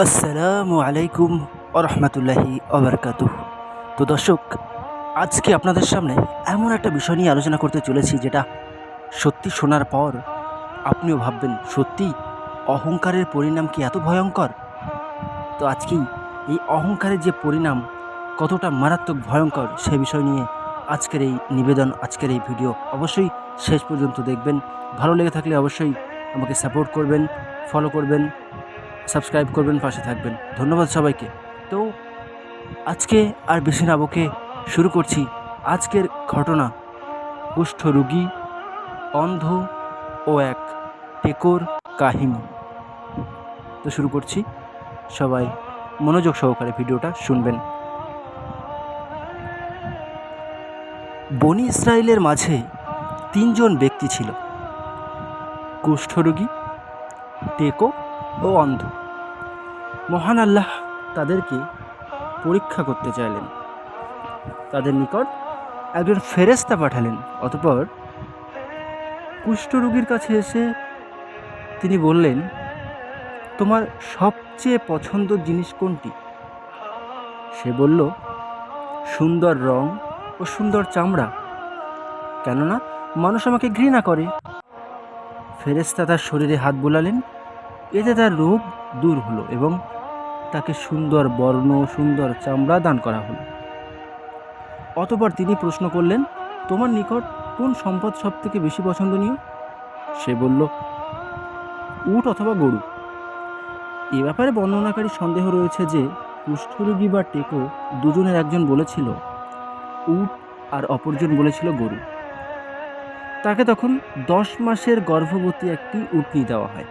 আসসালামু আলাইকুম আরহামতুল্লাহি অবরকাত তো দর্শক, আজকে আপনাদের সামনে এমন একটা বিষয় নিয়ে আলোচনা করতে চলেছি যেটা সত্যি শোনার পর আপনিও ভাববেন, সত্যি অহংকারের পরিণাম কি এত ভয়ঙ্কর? তো আজকেই এই অহংকারের যে পরিণাম কতটা মারাত্মক ভয়ঙ্কর সে বিষয় নিয়ে আজকের এই নিবেদন, আজকের এই ভিডিও অবশ্যই শেষ পর্যন্ত দেখবেন। ভালো লেগে থাকলে অবশ্যই আমাকে সাপোর্ট করবেন ফলো করবেন। সাবস্ক্রাইব করবেন, পাশে থাকবেন। ধন্যবাদ সবাইকে। তো আজকে আর বেশি না বকে শুরু করছি আজকের ঘটনা। কুষ্ঠ রোগী, অন্ধ ও এক টেকোর কাহিনী। তো শুরু করছি। সবাই মনোযোগ সহকারে ভিডিওটা শুনবেন। বনি ইসরায়েলের মাঝে তিনজন ব্যক্তি ছিল। কুষ্ঠরোগী টেকো ও অন্ধ। মহান আল্লাহ তাদেরকে পরীক্ষা করতে চাইলেন। তাদের নিকট একজন ফেরেস্তা পাঠালেন, অতপর কুষ্ঠরোগীর কাছে এসে তিনি বললেন, তোমার সবচেয়ে পছন্দ জিনিস কোনটি? সে বলল, সুন্দর রং ও সুন্দর চামড়া, কেননা মানুষ আমাকে ঘৃণা করে। ফেরেস্তা তার শরীরে হাত বোলালেন এতে তার রোগ দূর হলো এবং তাকে সুন্দর বর্ণ, সুন্দর চামড়া দান করা হলো। অতপর তিনি প্রশ্ন করলেন, তোমার নিকট কোন সম্পদ সব থেকে বেশি পছন্দনীয়? সে বলল, উট অথবা গরু। এ ব্যাপারে বর্ণনাকারী সন্দেহ রয়েছে যে, কুষ্ঠরোগী বা টেকো দুজনের একজন বলেছিল, উট, আর অপরজন বলেছিল, গরু। তাকে তখন দশ মাসের গর্ভবতী একটি উটনি দেওয়া হয়।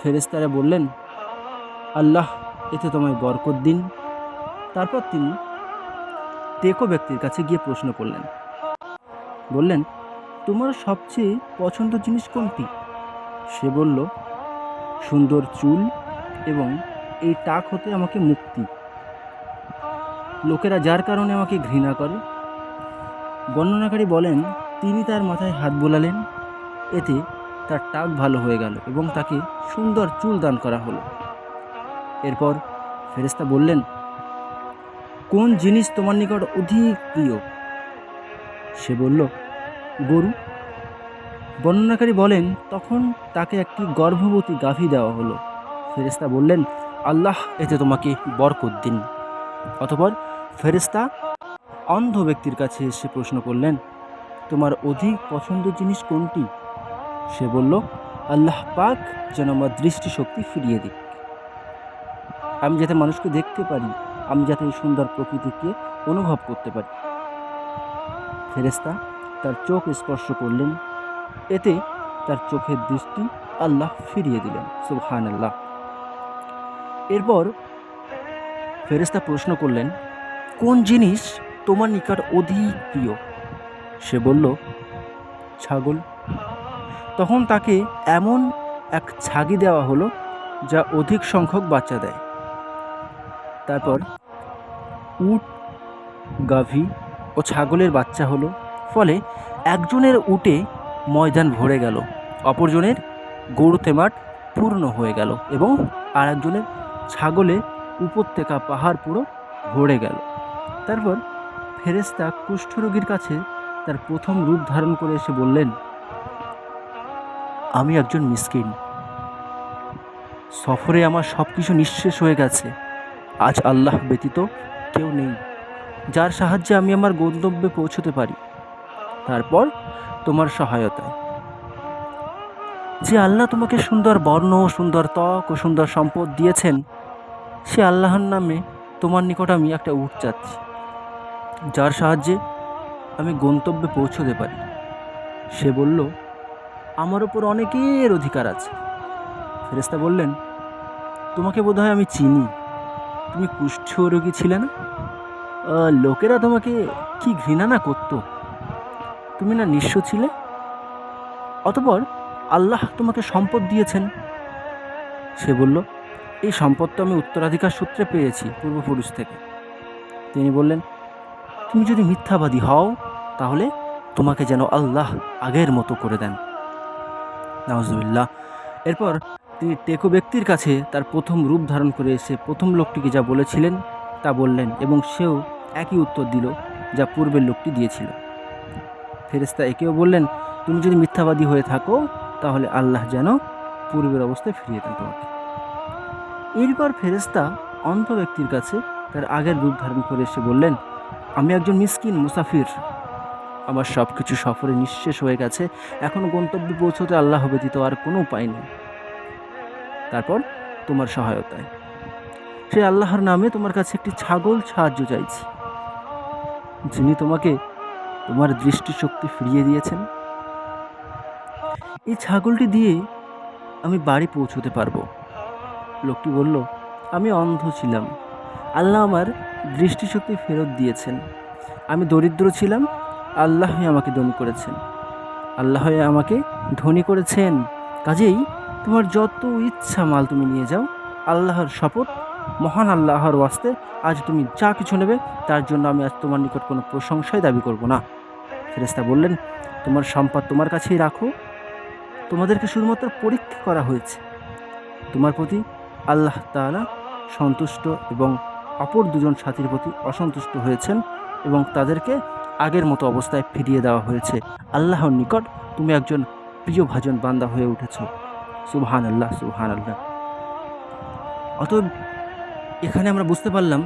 ফেরেস্তারা বললেন, আল্লাহ, এতে তোমায় বরকত দিন। তারপর তিনি টেকো ব্যক্তির কাছে গিয়ে প্রশ্ন করলেন, বললেন, তোমার সবচেয়ে পছন্দ জিনিস কোনটি? সে বলল, সুন্দর চুল এবং এই টাক হতে আমাকে মুক্তি। লোকেরা যার কারণে আমাকে ঘৃণা করে। বর্ণনাকারী বলেন, তিনি তার মাথায় হাত বোলালেন, এতে তার টাক ভালো হয়ে গেল এবং তাকে সুন্দর চুল দান করা হলো। এরপর ফেরেস্তা বললেন, কোন জিনিস তোমার নিকট অধিক প্রিয়? সে বলল, গরু। বর্ণনাকারী বলেন, তখন তাকে একটি গর্ভবতী গাভী দেওয়া হলো। ফেরেস্তা বললেন, আল্লাহ এতে তোমাকে বরকত দিন। অতপর ফেরেস্তা অন্ধ ব্যক্তির কাছে এসে প্রশ্ন করলেন, তোমার অধিক পছন্দের জিনিস কোনটি? সে বলল, আল্লাহ পাক যেন আমার দৃষ্টিশক্তি ফিরিয়ে দিক। আমি যাতে মানুষকে দেখতে পারি, আমি যাতে এই সুন্দর প্রকৃতিকে অনুভব করতে পারি। ফেরেস্তা তার চোখ স্পর্শ করলেন। এতে তার চোখের দৃষ্টি আল্লাহ ফিরিয়ে দিলেন সুবহান আল্লাহ এরপর ফেরেস্তা প্রশ্ন করলেন, কোন জিনিস তোমার নিকট অধিক প্রিয়? সে বলল, ছাগল। তখন তাকে এমন এক ছাগি দেওয়া হলো যা অধিক সংখ্যক বাচ্চা দেয়। তারপর উট, গাভী ও ছাগলের বাচ্চা হলো। ফলে একজনের উটে ময়দান ভরে গেল, অপরজনের গরুতে মাঠ পূর্ণ হয়ে গেল এবং আর একজনের ছাগলে উপত্যকা পাহাড় পুরো ভরে গেল। তারপর ফেরেস্তা কুষ্ঠরোগীর কাছে তার প্রথম রূপ ধারণ করে এসে বললেন আমি একজন মিসকিন। সফরে আমার সব কিছু নিঃশেষ হয়ে গেছে। আজ আল্লাহ ব্যতীত কেউ নেই, যার সাহায্যে আমি আমার গন্তব্যে পৌঁছতে পারি। তারপর তোমার সহায়তায়। যে আল্লাহ তোমাকে সুন্দর বর্ণ, সুন্দর ত্বক ও সুন্দর সম্পদ দিয়েছেন, সে আল্লাহর নামে তোমার নিকট আমি একটা উঠ চাচ্ছি, যার সাহায্যে আমি গন্তব্যে পৌঁছতে পারি। সে বলল আমার ওপর অনেকের অধিকার আছে। ফেরেস্তা বললেন, তোমাকে বোধহয় আমি চিনি। তুমি কুষ্ঠ রোগী ছিলে না? লোকেরা তোমাকে কি ঘৃণা না করতো? তুমি না নিঃস্ব ছিলে? অতপর আল্লাহ তোমাকে সম্পদ দিয়েছেন। সে বলল, এই সম্পদ তো আমি উত্তরাধিকার সূত্রে পেয়েছি পূর্বপুরুষ থেকে। তিনি বললেন, তুমি যদি মিথ্যাবাদী হও, তাহলে তোমাকে যেন আল্লাহ আগের মতো করে দেন। নাউজুবিল্লাহ। এরপর তিনি টেকো ব্যক্তির কাছে তার প্রথম রূপ ধারণ করে এসে প্রথম লোকটিকে যা বলেছিলেন তা বললেন এবং সেও একই উত্তর দিল যা পূর্বের লোকটি দিয়েছিল। ফেরেস্তা একেও বললেন, তুমি যদি মিথ্যাবাদী হয়ে থাকো, তাহলে আল্লাহ যেন পূর্বের অবস্থায় ফিরিয়ে দেন তোমাকে। এরপর ফেরেস্তা অন্ধ ব্যক্তির কাছে তার আগের রূপ ধারণ করে এসে বললেন, আমি একজন মিসকিন, মুসাফির। আমার সব কিছু সফরে নিঃশেষ হয়ে গেছে। এখন গন্তব্যে পৌঁছতে আল্লাহ ব্যতীত আর কোনো উপায় নেই। তারপর তোমার সহায়তায়। সেই আল্লাহর নামে তোমার কাছে একটি ছাগল সাহায্য চাইছি। যিনি তোমাকে তোমার দৃষ্টিশক্তি ফিরিয়ে দিয়েছেন। এই ছাগলটি দিয়ে আমি বাড়ি পৌঁছতে পারব। লোকটি বলল, আমি অন্ধ ছিলাম। আল্লাহ আমার দৃষ্টিশক্তি ফেরত দিয়েছেন। আমি দরিদ্র ছিলাম আল্লাহই আমাকে ধনী করেছেন। আল্লাহই আমাকে ধনী করেছেন। কাজেই তোমার যত ইচ্ছা মাল তুমি নিয়ে যাও, আল্লাহর শপথ, মহান আল্লাহর ওয়াস্তে আজ তুমি যা কিছু নেবে, তার জন্য আমি আজ তোমার নিকট কোনো প্রশংসাই দাবি করব না। ফেরেস্তা বললেন, তোমার সম্পদ তোমার কাছেই রাখো। তোমাদেরকে শুধুমাত্র পরীক্ষা করা হয়েছে। তোমার প্রতি আল্লাহ তাআলা সন্তুষ্ট এবং অপর দুজন সাথীর প্রতি অসন্তুষ্ট হয়েছেন। এবং তাদেরকে আগের মতো অবস্থায় ফিরিয়ে দেওয়া হয়েছে। আল্লাহর নিকট তুমি একজন প্রিয় ভাজন বান্দা হয়ে উঠেছ। সুবহান আল্লাহ সুবহান আল্লাহ অতএব এখানে আমরা বুঝতে পারলাম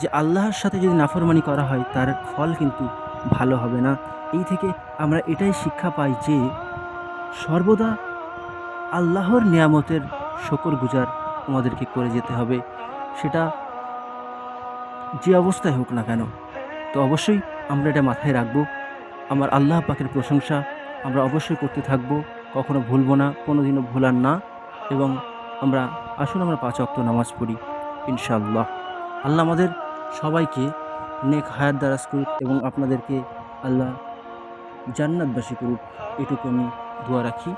যে আল্লাহর সাথে যদি নাফরমানি করা হয়, তার ফল কিন্তু ভালো হবে না। এই থেকে আমরা এটাই শিক্ষা পাই যে সর্বদা আল্লাহর নিয়ামতের শকর গুজার আমাদেরকে করে যেতে হবে। সেটা যে অবস্থায় হোক না কেন। তো অবশ্যই আমরা এটা মাথায় রাখব। আমার আল্লাহ পাকের প্রশংসা আমরা অবশ্যই করতে থাকব, কখনো ভুলবো না কোনো দিনও ভোলার না এবং আমরা আসুন আমরা পাঁচ অক্ত নামাজ পড়ি, ইনশাআল্লাহ। আল্লাহ আমাদের সবাইকে নেক হায়াত দ্বারাজ করুক এবং আপনাদেরকে আল্লাহ জান্নাতবাসী করুক, এটুকু আমি দোয়া রাখি।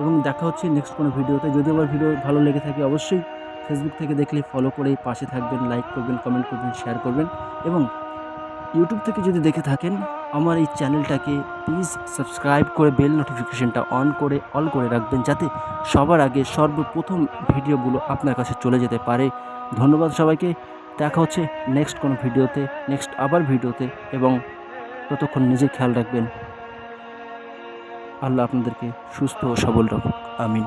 এবং দেখা হচ্ছে নেক্সট কোনো ভিডিওতে। যদি আমার ভিডিও ভালো লেগে থাকে অবশ্যই ফেসবুক থেকে দেখলে ফলো করে পাশে থাকবেন লাইক করবেন কমেন্ট করবেন শেয়ার করবেন এবং ইউটিউব থেকে যদি দেখে থাকেন, আমার এই চ্যানেলটাকে প্লিজ সাবস্ক্রাইব করে বেল নোটিফিকেশানটা অন করে অল করে রাখবেন যাতে সবার আগে সর্বপ্রথম ভিডিওগুলো আপনার কাছে চলে যেতে পারে। ধন্যবাদ সবাইকে। দেখা হচ্ছে নেক্সট কোনো ভিডিওতে নেক্সট আবার ভিডিওতে, এবং ততক্ষণ নিজে খেয়াল রাখবেন। আল্লাহ আপনাদেরকে সুস্থ ও সবল রাখুক। আমিন।